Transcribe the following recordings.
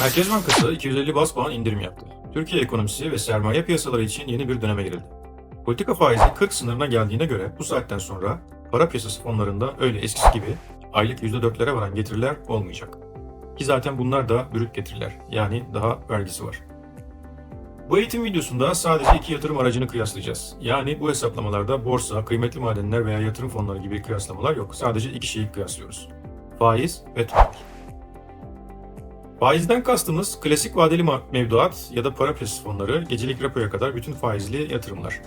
Merkez Bankası 250 bas puan indirim yaptı. Türkiye ekonomisi ve sermaye piyasaları için yeni bir döneme girildi. Politika faizi 40 sınırına geldiğine göre bu saatten sonra para piyasası fonlarında öyle eskisi gibi aylık %4'lere varan getiriler olmayacak. Ki zaten bunlar da brüt getiriler yani daha vergisi var. Bu eğitim videosunda sadece iki yatırım aracını kıyaslayacağız. Yani bu hesaplamalarda borsa, kıymetli madenler veya yatırım fonları gibi kıyaslamalar yok. Sadece iki şeyi kıyaslıyoruz. Faiz ve tahvil. Faizden kastımız klasik vadeli mevduat ya da para piyasası fonları, gecelik repoya kadar bütün faizli yatırımlar.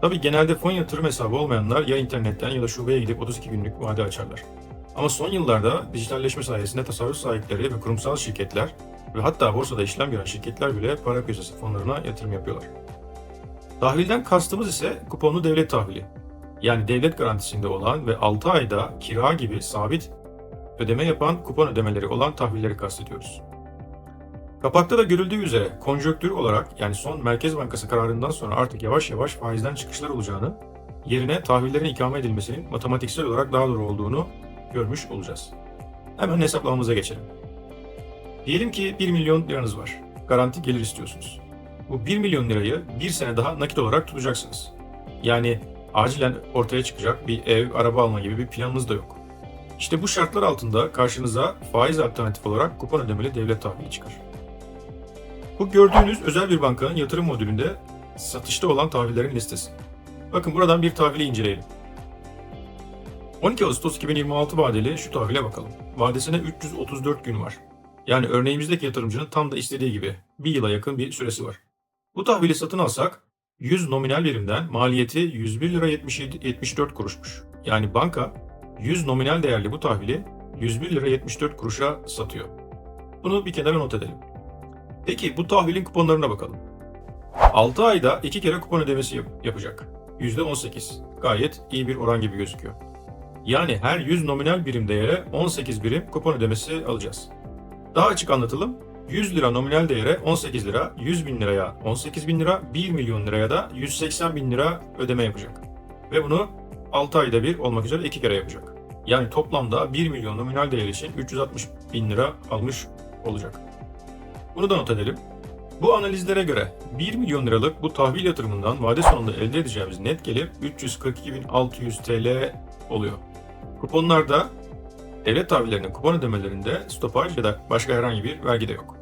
Tabi genelde fon yatırım hesabı olmayanlar ya internetten ya da şubeye gidip 32 günlük vade açarlar. Ama son yıllarda dijitalleşme sayesinde tasarruf sahipleri ve kurumsal şirketler ve hatta borsada işlem gören şirketler bile para piyasası fonlarına yatırım yapıyorlar. Tahvilden kastımız ise kuponlu devlet tahvili. Yani devlet garantisinde olan ve 6 ayda kira gibi sabit ödeme yapan kupon ödemeleri olan tahvilleri kastediyoruz. Kapakta da görüldüğü üzere konjonktür olarak yani son Merkez Bankası kararından sonra artık yavaş yavaş faizden çıkışlar olacağını, yerine tahvillerin ikame edilmesinin matematiksel olarak daha doğru olduğunu görmüş olacağız. Hemen hesaplamamıza geçelim. Diyelim ki 1 milyon liranız var. Garanti gelir istiyorsunuz. Bu 1 milyon lirayı bir sene daha nakit olarak tutacaksınız. Yani acilen ortaya çıkacak bir ev, araba alma gibi bir planınız da yok. İşte bu şartlar altında karşınıza faiz alternatif olarak kupon ödemeli devlet tahvili çıkar. Bu gördüğünüz özel bir bankanın yatırım modülünde satışta olan tahvillerin listesi. Bakın buradan bir tahvili inceleyelim. 12 Ağustos 2026 vadeli şu tahvile bakalım. Vadesine 334 gün var. Yani örneğimizdeki yatırımcının tam da istediği gibi bir yıla yakın bir süresi var. Bu tahvili satın alsak 100 nominal birimden maliyeti 101 lira 77, 74 kuruşmuş. Yani banka 100 nominal değerli bu tahvili 101 lira 74 kuruşa satıyor. Bunu bir kenara not edelim. Peki bu tahvilin kuponlarına bakalım. 6 ayda 2 kere kupon ödemesi yap- yapacak. %18. Gayet iyi bir oran gibi gözüküyor. Yani her 100 nominal birim değere 18 birim kupon ödemesi alacağız. Daha açık anlatalım. 100 lira nominal değere 18 lira, 100 bin liraya 18 bin lira, 1 milyon liraya da 180 bin lira ödeme yapacak. Ve bunu 6 ayda bir olmak üzere 2 kere yapacak. Yani toplamda 1 milyon nominal değer için 360 bin lira almış olacak. Bunu da not edelim. Bu analizlere göre 1 milyon liralık bu tahvil yatırımından vade sonunda elde edeceğimiz net gelir 342.600 TL oluyor. Kuponlarda devlet tahvillerinin kupon ödemelerinde stopaj ya da başka herhangi bir vergi de yok.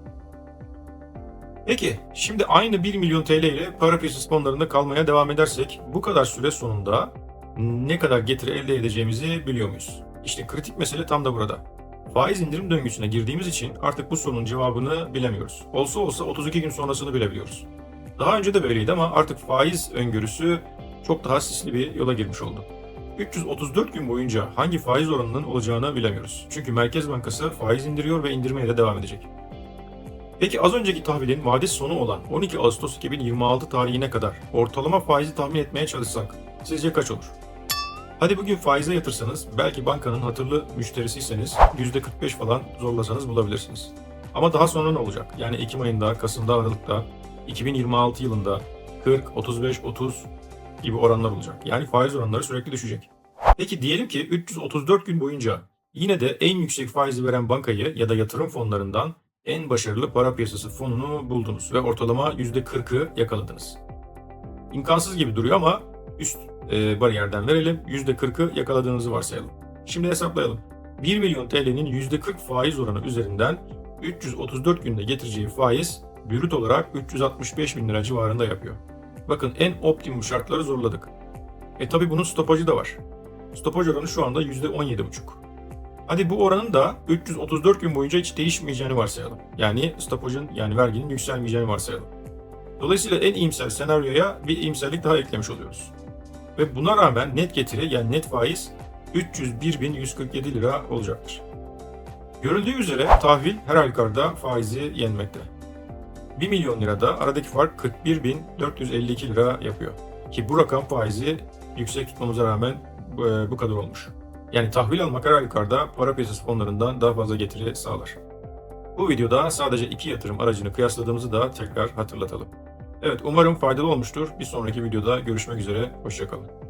Peki, şimdi aynı 1 milyon TL ile para piyasası fonlarında kalmaya devam edersek bu kadar süre sonunda ne kadar getiri elde edeceğimizi biliyor muyuz? İşte kritik mesele tam da burada. Faiz indirim döngüsüne girdiğimiz için artık bu sorunun cevabını bilemiyoruz. Olsa olsa 32 gün sonrasını bilebiliyoruz. Daha önce de böyleydi ama artık faiz öngörüsü çok daha sisli bir yola girmiş oldu. 334 gün boyunca hangi faiz oranının olacağını bilemiyoruz. Çünkü Merkez Bankası faiz indiriyor ve indirmeye de devam edecek. Peki az önceki tahvilin vadesi sonu olan 12 Ağustos 2026 tarihine kadar ortalama faizi tahmin etmeye çalışsak sizce kaç olur? Hadi bugün faize yatırsanız belki bankanın hatırlı müşterisiyseniz %45 falan zorlasanız bulabilirsiniz. Ama daha sonra ne olacak? Yani Ekim ayında, Kasım'da, Aralık'ta, 2026 yılında 40, 35, 30 gibi oranlar olacak. Yani faiz oranları sürekli düşecek. Peki diyelim ki 334 gün boyunca yine de en yüksek faizi veren bankayı ya da yatırım fonlarından en başarılı para piyasası fonunu buldunuz ve ortalama %40'ı yakaladınız. İmkansız gibi duruyor ama üst e, bariyerden verelim. %40'ı yakaladığınızı varsayalım. Şimdi hesaplayalım. 1 milyon TL'nin %40 faiz oranı üzerinden 334 günde getireceği faiz brüt olarak 365 bin lira civarında yapıyor. Bakın en optimum şartları zorladık. E tabi bunun stopajı da var. Stopaj oranı şu anda %17,5. Hadi bu oranın da 334 gün boyunca hiç değişmeyeceğini varsayalım. Yani stopajın yani verginin yükselmeyeceğini varsayalım. Dolayısıyla en iyimser senaryoya bir iyimserlik daha eklemiş oluyoruz. Ve buna rağmen net getiri yani net faiz 301.147 lira olacaktır. Görüldüğü üzere tahvil her halükarda faizi yenmekte. 1 milyon lirada aradaki fark 41.452 lira yapıyor. Ki bu rakam faizi yüksek tutmamıza rağmen e, bu kadar olmuş. Yani tahvil almak her halükarda para piyasası fonlarından daha fazla getiri sağlar. Bu videoda sadece iki yatırım aracını kıyasladığımızı da tekrar hatırlatalım. Evet umarım faydalı olmuştur. Bir sonraki videoda görüşmek üzere. Hoşçakalın.